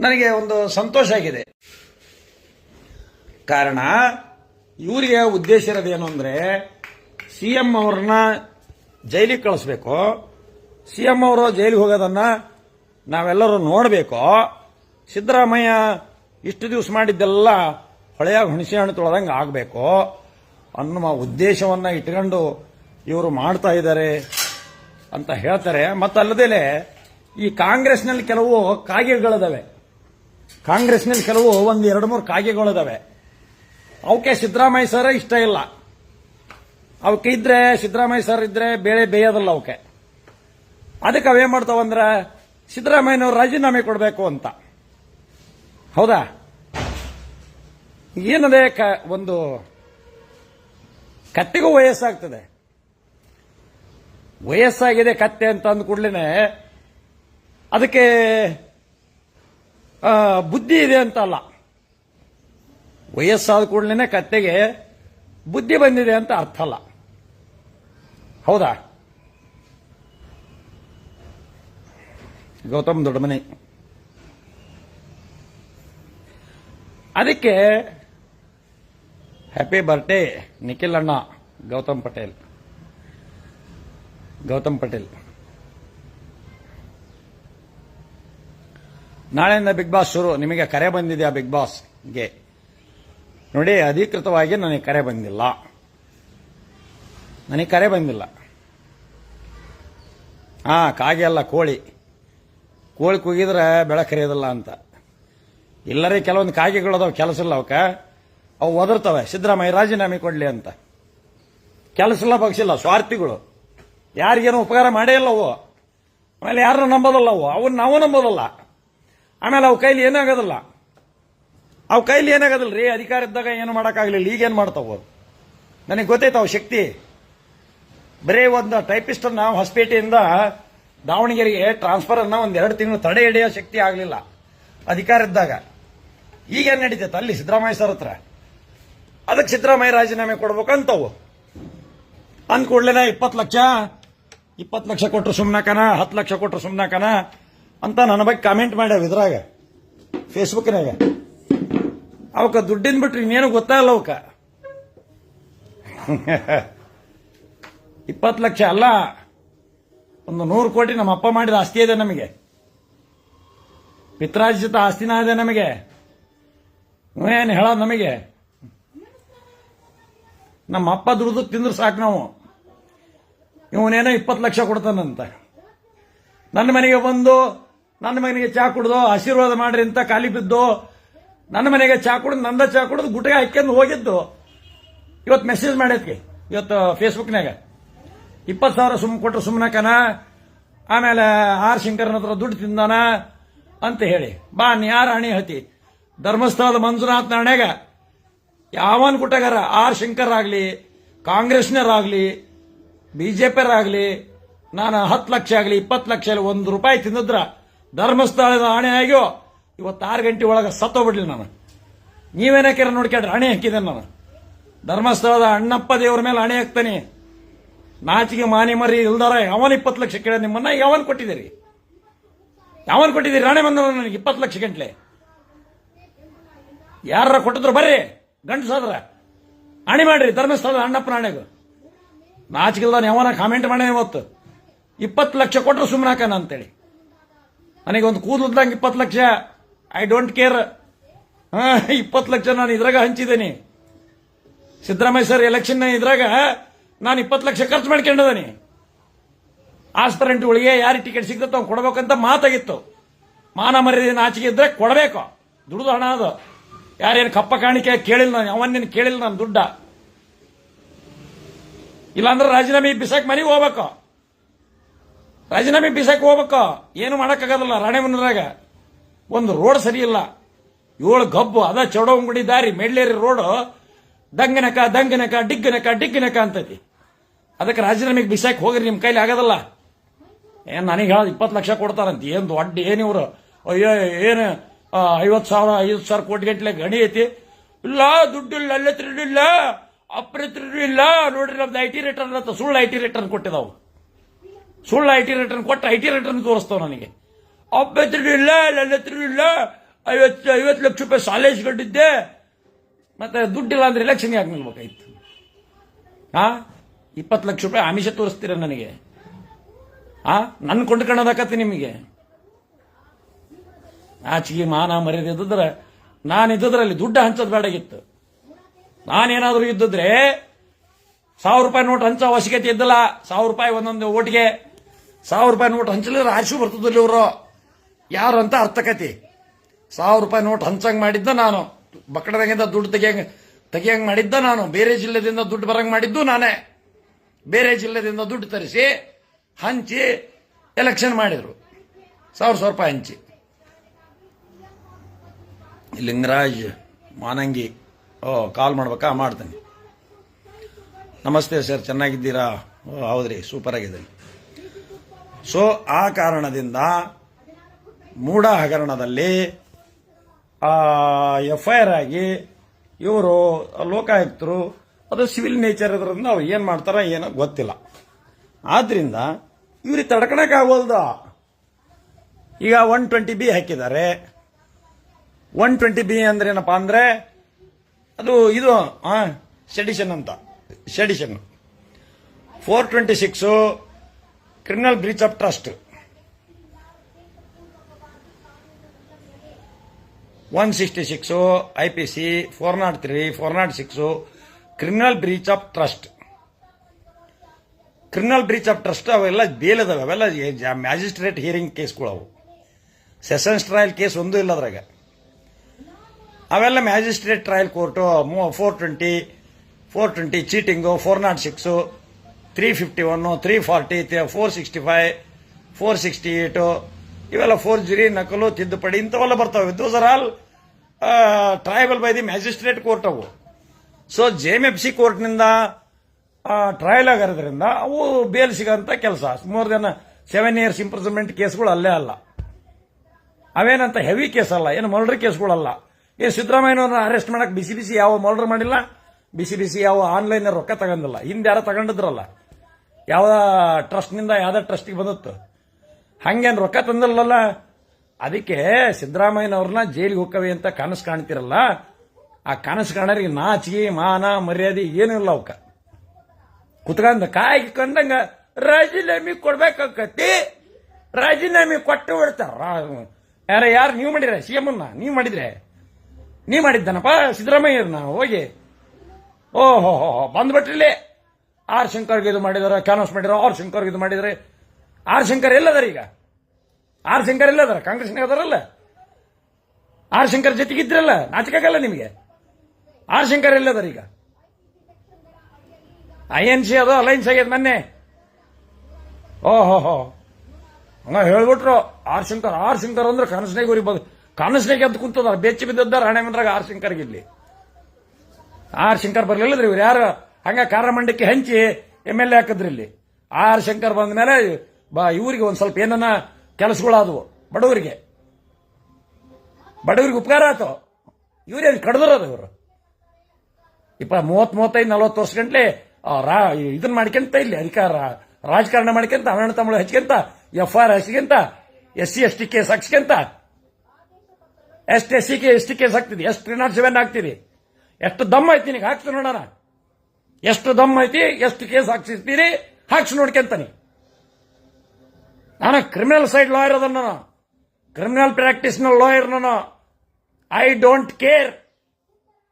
ನನಗೆ ಒಂದು ಸಂತೋಷ ಆಗಿದೆ. ಕಾರಣ, ಇವರಿಗೆ ಉದ್ದೇಶ ಇರೋದೇನು ಅಂದ್ರೆ, ಸಿ ಎಂ ಅವ್ರನ್ನ ಜೈಲಿಗೆ ಕಳಿಸ್ಬೇಕು. ಸಿ ಎಂ ಅವರು ಜೈಲಿಗೆ ಹೋಗೋದನ್ನ ನಾವೆಲ್ಲರೂ ನೋಡಬೇಕು. ಸಿದ್ದರಾಮಯ್ಯ ಇಷ್ಟು ದಿವಸ ಮಾಡಿದ್ದೆಲ್ಲ ಹೊಳೆಯಾಗ ಹುಣಸೆ ಹಣ್ಣು ತೊಳೆದಂಗೆ ಆಗಬೇಕು. ಅನ್ನುವ ಉದ್ದೇಶವನ್ನ ಇಟ್ಕೊಂಡು ಇವರು ಮಾಡ್ತಾ ಇದ್ದಾರೆ ಅಂತ ಹೇಳ್ತಾರೆ. ಮತ್ತಲ್ಲದೆ ಈ ಕಾಂಗ್ರೆಸ್ನಲ್ಲಿ ಕೆಲವು ಕಾಗೆಗಳಿದಾವೆ. ಕಾಂಗ್ರೆಸ್ನಲ್ಲಿ ಕೆಲವು ಒಂದು ಎರಡು ಮೂರು ಕಾಗೆಗಳಿದಾವೆ ಅವಕ್ಕೆ ಸಿದ್ದರಾಮಯ್ಯ ಸರ್ ಇಷ್ಟ ಇಲ್ಲ. ಅವಕ್ಕೆ ಇದ್ರೆ ಸಿದ್ದರಾಮಯ್ಯ ಸರ್ ಇದ್ರೆ ಬೇಳೆ ಬೇಯೋದಲ್ಲ ಅವಕ್ಕೆ. ಅದಕ್ಕೆ ಅವೇನ್ ಮಾಡ್ತಾವಂದ್ರೆ ಸಿದ್ದರಾಮಯ್ಯನವ್ರು ರಾಜೀನಾಮೆ ಕೊಡಬೇಕು ಅಂತ. ಹೌದಾ? ಏನದೆ ಒಂದು ಕತ್ತೆಗೂ ವಯಸ್ಸಾಗ್ತದೆ. ವಯಸ್ಸಾಗಿದೆ ಕತ್ತೆ ಅಂತ ಅಂದ ಕೂಡಲೇ ಅದಕ್ಕೆ ಬುದ್ಧಿ ಇದೆ ಅಂತ ಅಲ್ಲ ವಯಸ್ಸಾದ ಕೂಡಲೇ ಕತ್ತೆಗೆ ಬುದ್ಧಿ ಬಂದಿದೆ ಅಂತ ಅರ್ಥ ಅಲ್ಲ. ಹೌದಾ? ಗೌತಮ್ ದೊಡ್ಡಮನಿ. ಅದಕ್ಕೆ ಹ್ಯಾಪಿ ಬರ್ಡೇ ನಿಖಿಲ್ ಅಣ್ಣ ಗೌತಮ್ ಪಟೇಲ್. ಗೌತಮ್ ಪಟೇಲ್. ನಾಳೆಯಿಂದ ಬಿಗ್ ಬಾಸ್ ಶುರು. ನಿಮಗೆ ಕರೆ ಬಂದಿದೆ ಬಿಗ್ ಬಾಸ್ಗೆ ನೋಡಿ, ಅಧಿಕೃತವಾಗಿ ನನಗೆ ಕರೆ ಬಂದಿಲ್ಲ. ನನಗೆ ಕರೆ ಬಂದಿಲ್ಲ. ಹಾ, ಕಾಗೆ ಅಲ್ಲ, ಕೋಳಿ. ಕೋಳಿ ಕುಗಿದ್ರೆ ಬೆಳೆ ಕರೆಯೋದಿಲ್ಲ ಅಂತ. ಇಲ್ಲರೇ, ಕೆಲವೊಂದು ಕಾಗೆಗಳದಾವೆ ಕೆಲಸ ಇಲ್ಲ ಅವಕ್ಕೆ. ಅವು ಒದರ್ತವೆ. ಸಿದ್ದರಾಮಯ್ಯ, ರಾಜೀನಾಮೆ ಕೊಡಲಿ ಅಂತ. ಕೆಲಸ ಇಲ್ಲ ಪಕ್ಷಿಲ್ಲ ಸ್ವಾರ್ಥಿಗಳು. ಯಾರಿಗೇನು ಉಪಕಾರ ಮಾಡೇ ಇಲ್ಲ ಅವು. ಆಮೇಲೆ ಯಾರನ್ನ ನಂಬೋದಲ್ಲ ಅವು. ಅವನ್ನ ನಾವು ನಂಬೋದಲ್ಲ. ಆಮೇಲೆ ಅವು ಕೈಲಿ ಏನಾಗೋದಿಲ್ಲ. ಅವು ಕೈಲಿ ಏನಾಗೋದಿಲ್ಲ ರೀ ಅಧಿಕಾರ ಇದ್ದಾಗ ಏನು ಮಾಡೋಕ್ಕಾಗಲಿಲ್ಲ. ಈಗೇನು ಮಾಡ್ತಾವು ನನಗೆ ಗೊತ್ತೈತೆ ಅವು ಶಕ್ತಿ. ಬರೀ ಒಂದು ಟೈಪಿಸ್ಟ್ ನಾವು ಹೊಸಪೇಟೆಯಿಂದ ದಾವಣಗೆರೆಗೆ ಟ್ರಾನ್ಸ್ಫರ್ ಒಂದು ಎರಡು ತಿಂಗಳು ತಡೆ ಹಿಡಿಯೋ ಶಕ್ತಿ ಆಗಲಿಲ್ಲ. ಅಧಿಕಾರ ಇದ್ದಾಗ ಈಗೇನು ನಡೀತೈತೆ? ಅಲ್ಲಿ ಸಿದ್ದರಾಮಯ್ಯ ಸರ್ ಹತ್ರ. ಅದಕ್ಕೆ ಸಿದ್ದರಾಮಯ್ಯ ರಾಜೀನಾಮೆ ಕೊಡ್ಬೇಕಂತವು. ಅಂದ್ಕೂಡ್ಲೇನ ಇಪ್ಪತ್ತು ಲಕ್ಷ ಇಪ್ಪತ್ತು ಲಕ್ಷ ಕೊಟ್ಟರು ಸುಮ್ನಾಕನ, ಹತ್ತು ಲಕ್ಷ ಕೊಟ್ಟರು ಸುಮ್ನಾಕನ ಅಂತ ನನ್ನ ಬಗ್ಗೆ ಕಾಮೆಂಟ್ ಮಾಡ್ಯಾವ ಇದ್ರಾಗ ಫೇಸ್ಬುಕ್ನಾಗ ಅವಕ್ಕ ದುಡ್ಡಿನ ಬಿಟ್ರೆ ಇನ್ನೇನು ಗೊತ್ತಾಗಲ್ಲ ಅವಕ್ಕ. ಇಪ್ಪತ್ತು ಲಕ್ಷ ಅಲ್ಲ, ಒಂದು ನೂರು ಕೋಟಿ ನಮ್ಮ ಅಪ್ಪ ಮಾಡಿದ ಆಸ್ತಿ ಇದೆ ನಮಗೆ. ಪಿತ್ರಾರ್ಜಿತ ಆಸ್ತಿನ ಇದೆ ನಮಗೆ. ಏನು ಹೇಳ ನಮಗೆ? ನಮ್ಮ ಅಪ್ಪ ದುಡ್ದು ತಿಂದ್ರೆ ಸಾಕು ನಾವು. ಇವನೇನೋ ಇಪ್ಪತ್ತು ಲಕ್ಷ ಕೊಡ್ತಾನಂತ. ನನ್ನ ಮನೆಗೆ ಬಂದು ನನ್ನ ಮನೆಗೆ ಚಾ ಕುಡ್ದು ಆಶೀರ್ವಾದ ಮಾಡ್ರಿ ಅಂತ ಖಾಲಿ ಬಿದ್ದು ನನ್ನ ಮನೆಗೆ ಚಾ ಕುಡಿದು, ನಂದ ಚಾ ಕುಡಿದು ಗುಟ್ಟಿಗೆ ಹಾಕ್ಯಂದು ಹೋಗಿದ್ದು. ಇವತ್ತು ಮೆಸೇಜ್ ಮಾಡೈತಿ ಇವತ್ತು ಫೇಸ್ಬುಕ್ನಾಗ ಇಪ್ಪತ್ತು ಸಾವಿರ ಸುಮ್ ಕೊಟ್ಟರು ಸುಮ್ಮನಕನ ಆಮೇಲೆ ಆರ್ ಶಂಕರನ ಹತ್ರ ದುಡ್ಡು ತಿಂದಾನ ಅಂತ ಹೇಳಿ. ಬಾ, ನೀ ಯಾರ ಹಣಿ ಹತಿ ಧರ್ಮಸ್ಥಳದ ಮಂಜುನಾಥ್ ನಾಣ್ಯಾಗ. ಯಾವನ್ ಕುಟಗಾರ ಆರ್ ಶಂಕರ್ ಆಗ್ಲಿ ಜೆ ಪಿಯರಾಗಲಿ ನಾನು ಹತ್ತು ಲಕ್ಷ ಆಗಲಿ, ಇಪ್ಪತ್ತು ಲಕ್ಷ ಆಗಲಿ, ಒಂದು ರೂಪಾಯಿ ತಿಂದಿದ್ರ ಧರ್ಮಸ್ಥಳದ ಆಣೆ ಆಗ್ಯೋ, ಇವತ್ತು ಆರು ಗಂಟೆ ಒಳಗೆ ಸತ್ತೋಗ್ಬಿಡ್ಲಿ ನಾನು. ನೀವೇನಕ್ಕಿರ ನೋಡ್ಕೊಂಡ್ರೆ ಹಣೆ ಹಾಕಿದೆ ನಾನು. ಧರ್ಮಸ್ಥಳದ ಅಣ್ಣಪ್ಪ ದೇವ್ರ ಮೇಲೆ ಹಣೆ ಹಾಕ್ತಾನೆ. ನಾಚಿಗೆ ಮಾನಿ ಮರಿ ಇಲ್ದಾರ, ಯಾವನ್ ಇಪ್ಪತ್ತು ಲಕ್ಷ ಕೇಳ ನಿಮ್ಮನ್ನ, ಯಾವನ್ ಕೊಟ್ಟಿದ್ದೀರಿ? ಯಾವನ್ ಕೊಟ್ಟಿದ್ದೀರಿ? ರಾಣೆ ಬಂದ ನನಗೆ ಇಪ್ಪತ್ತು ಲಕ್ಷ ಗಂಟ್ಲೆ. ಯಾರ ಕೊಟ್ಟಿದ್ರು ಬರ್ರಿ ಗಂಡಸಾದ್ರ ಹಣೆ ಮಾಡ್ರಿ, ಧರ್ಮಸ್ಥಳದ ಅಣ್ಣಪ್ಪನ ನಾಚಿಕೆ ನಾಚಿಗಿಲ್ದಾನ ಯಾವನ ಕಾಮೆಂಟ್ ಮಾಡ್ಯಾನ ಇವತ್ತು. ಇಪ್ಪತ್ತು ಲಕ್ಷ ಕೊಟ್ಟರು ಸುಮ್ಮನಾಕನ ಅಂತೇಳಿ. ನನಗೆ ಒಂದು ಕೂದಲದಂಗೆ ಇಪ್ಪತ್ತು ಲಕ್ಷ. ಐ ಡೋಂಟ್ ಕೇರ್ ಇಪ್ಪತ್ತು ಲಕ್ಷ ನಾನು ಇದ್ರಾಗ ಹಂಚಿದ್ದೀನಿ. ಸಿದ್ದರಾಮಯ್ಯ ಸರ್ ಎಲೆಕ್ಷನ್ ಇದ್ರಾಗ ನಾನು ಇಪ್ಪತ್ತು ಲಕ್ಷ ಖರ್ಚು ಮಾಡ್ಕೊಂಡಿದ್ದೀನಿ. ಆಸ್ಪರೆಂಟ್ಗಳಿಗೆ ಯಾರಿಗೆ ಟಿಕೆಟ್ ಸಿಗ್ತದೆ ಅವ್ನು ಕೊಡಬೇಕಂತ ಮಾತಾಗಿತ್ತು. ಮಾನ ಮರ್ಯಾದೆ ಆಚೆಗೆ ಇದ್ರೆ ಕೊಡಬೇಕು. ದುಡ್ದು ಹಣ ಅದು. ಯಾರೇನು ಕಪ್ಪ ಕಾಣಿಕೆ ಕೇಳಿಲ್ಲ ನಾನು ಅವನ್ನೇನು ಕೇಳಿಲ್ಲ ನಾನು ದುಡ್ಡ. ಇಲ್ಲಾಂದ್ರೆ ರಾಜೀನಾಮೆ ಬಿಸಾಕ್ ಮನೆಗೆ ಹೋಗ್ಬೇಕು. ರಾಜೀನಾಮೆ ಬೀಸಕ್ಕೆ ಹೋಗ್ಬೇಕು. ಏನು ಮಾಡಕ್ಕಾಗೋದಿಲ್ಲ ರಾಣೆಬೆನ್ನೂರಾಗ ಒಂದು ರೋಡ್ ಸರಿ ಇಲ್ಲ. ಏಳು ಗಬ್ಬು, ಅದ ಚೌಡವಂಗುಡಿ ದಾರಿ, ಮೇಡ್ಲೇರಿ ರೋಡ್. ದಂಗನಕ ದಂಗನಕ, ಡಿಗ್ಗನಕ ಡಿಗ್ಗನಕ ಅಂತೈತಿ. ಅದಕ್ಕೆ ರಾಜೀನಾಮೆಗೆ ಬಿಸಾಕ್ ಹೋಗ್ರಿ, ನಿಮ್ಮ ಕೈಲಿ ಆಗೋದಲ್ಲ. ಏನು ನನಗೆ ಹೇಳೋದು, ಇಪ್ಪತ್ತು ಲಕ್ಷ ಕೊಡ್ತಾರಂತ. ಏನು ದೊಡ್ಡ, ಏನು ಇವರು? ಅಯ್ಯೋ, ಏನು ಐವತ್ತು ಸಾವಿರ ಐವತ್ತು ಸಾವಿರ ಕೋಟಿ ಗಂಟಲೆ ಗಣಿ ಐತಿ? ಇಲ್ಲ, ದುಡ್ಡಿಲ್ಲ, ಅಲ್ಲೇ ಇಲ್ಲ ಅಪ್ರತ್ರ ಇಲ್ಲ ನೋಡ್ರಿ, ನಮ್ದು ಐ ಟಿ ರಿಟರ್ನ್ ಅಂತ ಸುಳ್ಳು ಐ ಟಿ ರಿಟರ್ನ್ ಕೊಟ್ಟಿದಾವು. ಸುಳ್ಳು ಐ ಟಿ ರಿಟರ್ನ್ ಕೊಟ್ಟು ಐ ಟಿ ರಿಟರ್ನ್ ತೋರಿಸ್ತಾವ ನನಗೆ. ಅಪ್ಪತ್ರ ಇಲ್ಲ ನನ್ನ ಹತ್ರ ಇಲ್ಲ, ಐವತ್ತು ಐವತ್ತು ಲಕ್ಷ ರೂಪಾಯಿ ಸಾಲ ಇಸ್ಕೊಂಡಿದ್ದೆ. ಮತ್ತೆ ದುಡ್ಡಿಲ್ಲ ಅಂದ್ರೆ ಎಲೆಕ್ಷನ್ಗೆ ಯಾಕೆ ನಿಲ್ಬೇಕಾಯ್ತು ಹಾ ಇಪ್ಪತ್ತು ಲಕ್ಷ ರೂಪಾಯಿ ಆಮಿಷ ತೋರಿಸ್ತೀರ ನನಗೆ? ಹಾ ನನ್ನ ಕೊಂಡ್ಕೊಳ್ಳೋದಾಕತ್ತೆ ನಿಮಗೆ. ಆಚಿಗೆ ಮಾನ ಮರ್ಯಾದೆ ಇದ್ದಿದ್ರೆ, ನಾನು ಇದ್ದಿದ್ರಲ್ಲಿ ದುಡ್ಡು ಹಂಚೋದು ಬೇಡಾಗಿತ್ತು ನಾನೇನಾದರೂ ಇದ್ದಿದ್ರೆ, ಸಾವಿರ ರೂಪಾಯಿ ನೋಟ್ ಹಂಚೋ ಅವಶ್ಯಕತೆ ಇದ್ದಿಲ್ಲ, ಸಾವಿರ ರೂಪಾಯಿ ಒಂದೊಂದು ಓಟಿಗೆ ಸಾವಿರ ರೂಪಾಯಿ ನೋಟ್ ಹಂಚಲಿ ರಾಶಿ ಬರ್ತದಲ್ಲಿ ಇವರು. ಯಾರು ಅಂತ ಅರ್ಥಕತಿ ಸಾವಿರ ರೂಪಾಯಿ ನೋಟ್ ಹಂಚಂಗ್ ಮಾಡಿದ್ದ ನಾನು. ಬಕ್ಕಡದಾಗಿಂದ ದುಡ್ಡು ತೆಗಿಯಂಗೆ ತೆಗಿಯಂಗೆ ಮಾಡಿದ್ದ ನಾನು. ಬೇರೆ ಜಿಲ್ಲೆದಿಂದ ದುಡ್ಡು ಬರಂಗ್ ಮಾಡಿದ್ದು ನಾನೇ. ಬೇರೆ ಜಿಲ್ಲೆದಿಂದ ದುಡ್ಡು ತರಿಸಿ, ಹಂಚಿ ಎಲೆಕ್ಷನ್ ಮಾಡಿದ್ರು. ಸಾವಿರ ಸಾವಿರ ರೂಪಾಯಿ ಹಂಚಿ. ಲಿಂಗರಾಜ್ ಮಾನಂಗಿ, ಓ ಕಾಲ್ ಮಾಡ್ಬೇಕಾ? ಮಾಡ್ತೇನೆ. ನಮಸ್ತೆ ಸರ್, ಚೆನ್ನಾಗಿದ್ದೀರಾ? ಓ, ಹೌದ್ರಿ ಸೂಪರ್ ಆಗಿದ್ದೀನಿ. ಸೊ, ಆ ಕಾರಣದಿಂದ ಮೂಢ ಹಗರಣದಲ್ಲಿ ಎಫ್ ಐ ಆರ್ ಆಗಿ ಇವರು ಲೋಕಾಯುಕ್ತರು, ಅದು ಸಿವಿಲ್ ನೇಚರ್ ಇದ್ರಿಂದ ಅವ್ರು ಏನು ಮಾಡ್ತಾರ ಏನೋ ಗೊತ್ತಿಲ್ಲ. ಆದ್ದರಿಂದ ಇವ್ರಿಗೆ ತಡ್ಕೊಳಕ್ಕಾಗೋಲ್ದ ಈಗ ಒನ್ ಟ್ವೆಂಟಿ ಬಿ ಹಾಕಿದ್ದಾರೆ. ಒನ್ ಟ್ವೆಂಟಿ ಬಿ ಅಂದ್ರೆ ಏನಪ್ಪಾ ಅಂದ್ರೆ, ಅದು ಇದು ಸೆಡಿಷನ್ ಅಂತ, sedition. Four twenty six criminal breach of trust one sixty six I P C four nought three four nought six criminal breach of trust criminal breach of trust ಅವೆಲ್ಲ ಬೇಲದವೆ ಅವೆಲ್ಲ magistrate hearing ಕೇಸ್ಗಳು ಅವು. Sessions trial case ಒಂದೂ ಇಲ್ಲ ಅದ್ರಾಗ. ಅವೆಲ್ಲ magistrate trial court four twenty four twenty cheating four nought six three fifty one three forty four sixty five four sixty eight ಇವೆಲ್ಲ ಫೋರ್ ಜಿರಿ ನಕಲು, ತಿದ್ದುಪಡಿ ಇಂಥವೆಲ್ಲ ಬರ್ತಾವೆ. Those are all triable by the magistrate court ಅವು. So J M F C ಕೋರ್ಟ್ನಿಂದ trial ಆಗಿರೋದ್ರಿಂದ ಅವು bail ಸಿಗೋಂಥ ಕೆಲಸ. More than seven years imprisonment ಕೇಸ್ಗಳು ಅಲ್ಲೇ ಅಲ್ಲ. ಅವೇನಂತ ಹೆವಿ ಕೇಸ್ ಅಲ್ಲ. ಏನು ಮರ್ಡರ್ ಕೇಸ್ಗಳಲ್ಲ. ಏನು ಸಿದ್ದರಾಮಯ್ಯನವ್ರನ್ನ ಅರೆಸ್ಟ್ ಮಾಡಕ್ ಬಿಸಿ ಬಿಸಿ ಯಾವ ಮರ್ಡರ್ ಮಾಡಿಲ್ಲ? ಬಿಸಿ ಬಿಸಿ ಯಾವ ಆನ್ಲೈನ್ ರೊಕ್ಕ ತಗೊಂಡಿಲ್ಲ. ಹಿಂದೆ ಯಾರೋ ತಗೊಂಡಿದ್ರಲ್ಲ. ಯಾವ ಟ್ರಸ್ಟ್ನಿಂದ ಯಾವ್ದೋ ಟ್ರಸ್ಟಿಗೆ ಬಂದತ್ತು? ಹಂಗೇನು ರೊಕ್ಕ ತಂದಿಲ್ಲಲ್ಲ? ಅದಕ್ಕೆ ಸಿದ್ದರಾಮಯ್ಯನವ್ರನ್ನ ಜೈಲಿಗೆ ಹೋಗ್ಕವಿ ಅಂತ ಕನಸು ಕಾಣ್ತಿರಲ್ಲ? ಆ ಕನಸು ಕಾಣೋರಿಗೆ ನಾಚಿಗೆ ಮಾನ ಮರ್ಯಾದೆ ಏನೂ ಇಲ್ಲ ಅವಕ್ಕ. ಕುತ್ಕಂದ ಕಾಯಿ ಕಂದಂಗ ರಾಜೀನಾಮೆ ಕೊಡ್ಬೇಕಾಕತಿ ರಾಜೀನಾಮೆ ಕೊಟ್ಟು ಬಿಡ್ತಾರ. ಯಾರ, ಯಾರು, ನೀವು ಮಾಡಿದ್ರೆ? ಸಿ ಎಂ ನೀವು ಮಾಡಿದ್ರೆ? ನೀವ್ ಮಾಡಿದ್ದನಪ್ಪ ಸಿದ್ದರಾಮಯ್ಯವ್ರನ್ನ? ಹೋಗಿ. ಓಹೋ ಹೋ ಬಂದ್ಬಿಟ್ರಿಲ್ಲಿ. ಆರ್ ಶಂಕರ್ಗೆ ಇದು ಮಾಡಿದಾರೆ ಕ್ಯಾನೋಸ್ ಮಾಡಿದಾರೆ, ಆರ್ ಶಂಕರ್ಗೆ ಇದು ಮಾಡಿದರೆ. ಆರ್ ಶಂಕರ್ ಎಲ್ಲದಾರ ಈಗ? ಆರ್ ಶಂಕರ್ ಎಲ್ಲದಾರ? ಕಾಂಗ್ರೆಸ್ನಾಗ ಅದಾರಲ್ಲ ಆರ್ ಶಂಕರ್ ಜೊತೆಗಿದ್ರಲ್ಲ? ನಾಚಿಕಾಗಲ್ಲ ನಿಮಗೆ? ಆರ್ ಶಂಕರ್ ಎಲ್ಲದಾರ ಈಗ? ಐ ಎನ್ ಸಿ ಅದು, ಅಲೈನ್ಸ್ ಆಗ್ಯದ ಮೊನ್ನೆ. ಓಹೋ ಹೋ ಹಂಗ ಹೇಳ್ಬಿಟ್ರು, ಆರ್ ಶಂಕರ್ ಆರ್ ಶಂಕರ್ ಅಂದ್ರೆ ಕನಸನಾಗ ಇವ್ರಿಗೆ ಬದ್ ಅಂತ ಕುಂತದ, ಬೆಚ್ಚಿ ಬಿದ್ದದ್ದಾರ ಹಣೆ ಮಂದ್ರಾಗ ಆರ್ ಶಂಕರ್ಗೆ ಇಲ್ಲಿ. ಆರ್ ಶಂಕರ್ ಬರ್ಲಿಲ್ಲದ್ರಿ ಇವ್ರು ಯಾರು? ಹಂಗ ಕಾರಮಂಡಕ್ಕೆ ಹಂಚಿ ಎಂ ಎಲ್ ಎ ಹಾಕಿದ್ರಿ ಇಲ್ಲಿ. ಆರ್ ಶಂಕರ್ ಬಂದ ಮೇಲೆ ಬಾ, ಇವರಿಗೆ ಒಂದು ಸ್ವಲ್ಪ ಏನನ್ನ ಕೆಲಸಗಳಾದವು, ಬಡವರಿಗೆ. ಬಡವರಿಗೆ ಉಪಕಾರ ಆಯ್ತು ಇವ್ರೇನು ಕಡ್ದಿರೋದು ಇವರು? ಇಪ್ಪ ಮೂವತ್ ಮೂವತ್ತೈದು, ನಲವತ್ತು ವರ್ಷ ಗಂಟ್ಲೆ ಇದನ್ನ ಮಾಡ್ಕೊಂತ ಇಲ್ಲಿ, ಅಧಿಕಾರ, ರಾಜಕಾರಣ ಮಾಡ್ಕೊಂತ ಅಣ್ಣ ತಮ್ಮಳು ಹಚ್ಕೊಂತ, F R ಹಚ್ಕೊಂತ, S C, S T case ಹಾಕ್ಸ್ಕೊಂತ. ಎಷ್ಟು ಎಸ್ ಸಿ ಕೆ, ಎಸ್ ಟಿ ಕೇಸ್ ಹಾಕ್ತಿದ್ವಿ ಎಷ್ಟು ತ್ರೀ ನಾಟ್ ಸೆವೆನ್ ಹಾಕ್ತಿದ್ವಿ ಎಷ್ಟು ದಮ್ಮ ಐತಿ ನಿನಗೆ? ಹಾಕ್ತೀನಿ ನೋಡೋಣ ಎಷ್ಟು ದಮ್ ಐತಿ, ಎಷ್ಟು ಕೇಸ್ ಹಾಕ್ಸಿರ್ತೀರಿ, ಹಾಕ್ಸಿ ನೋಡ್ಕೊಂತಾನೆ ನಾನು ಕ್ರಿಮಿನಲ್ ಸೈಡ್ ಲಾಯರ್ ಅದನ್ನ ನಾನು. ಕ್ರಿಮಿನಲ್ ಪ್ರಾಕ್ಟೀಸ್ನ ಲಾಯರ್ ನಾನು. ಐ ಡೋಂಟ್ ಕೇರ್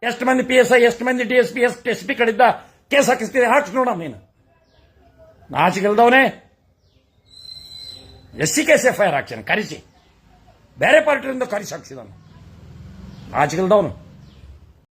ಎಷ್ಟು ಮಂದಿ ಪಿ ಎಸ್ ಐ ಎಷ್ಟು ಮಂದಿ ಡಿ ಎಸ್ ಪಿ ಎಷ್ಟು ಎಸ್ ಪಿ ಕಡಿದ್ದ ಕೇಸ್ ಹಾಕಿಸ್ತೀರಿ ಹಾಕ್ಸಿ ನೋಡ ನೀನು. ನಾಚಿಗೆಲ್ದವನೇ S C case F I R ಹಾಕ್ಸಾನೆ ಕರೆಸಿ. ಬೇರೆ ಪಾರ್ಟಿಯಿಂದ ಕರೆಸಿ ಹಾಕ್ಸಿದವನು. ನಾಚಿಗೆಲ್ದವನು